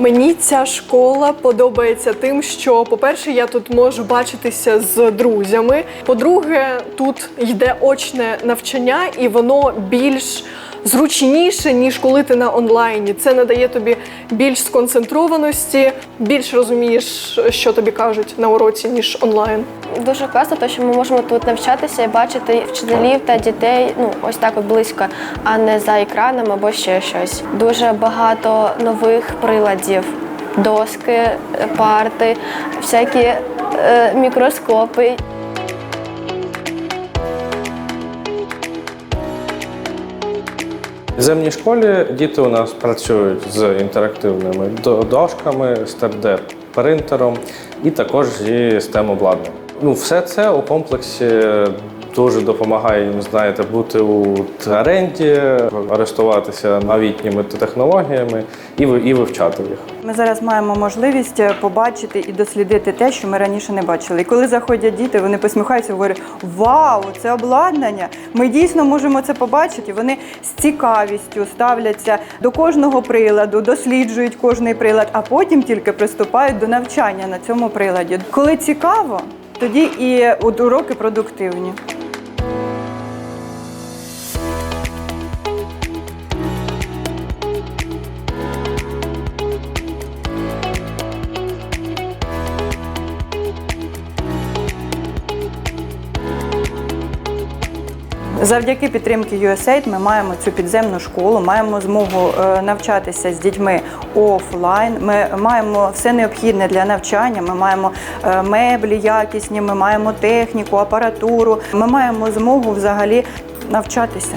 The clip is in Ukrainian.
Мені ця школа подобається тим, що, по-перше, я тут можу бачитися з друзями. По-друге, тут йде очне навчання, і воно більш зручніше, ніж коли ти на онлайні. Це надає тобі більш сконцентрованості, більш розумієш, що тобі кажуть на уроці, ніж онлайн. Дуже класно, те, що ми можемо тут навчатися і бачити вчителів та дітей ну ось так близько, а не за екраном або ще щось. Дуже багато нових приладів, доски, парти, всякі е, мікроскопи. В земній школі діти у нас працюють з інтерактивними дошками, з 3D-принтером і також зі STEM обладнанням. Ну, все це у комплексі дуже допомагає їм, знаєте, бути у тренді, користуватися новітніми технологіями і, і вивчати їх. Ми зараз маємо можливість е, побачити і дослідити те, що ми раніше не бачили. І коли заходять діти, вони посміхаються, говорять: Вау, це обладнання! Ми дійсно можемо це побачити. Вони з цікавістю ставляться до кожного приладу, досліджують кожний прилад, а потім тільки приступають до навчання на цьому приладі. Коли цікаво, тоді і уроки продуктивні. Завдяки підтримки USAID ми маємо цю підземну школу, маємо змогу е, навчатися з дітьми офлайн. Ми маємо все необхідне для навчання. Ми маємо е, меблі якісні, ми маємо техніку, апаратуру. Ми маємо змогу взагалі навчатися.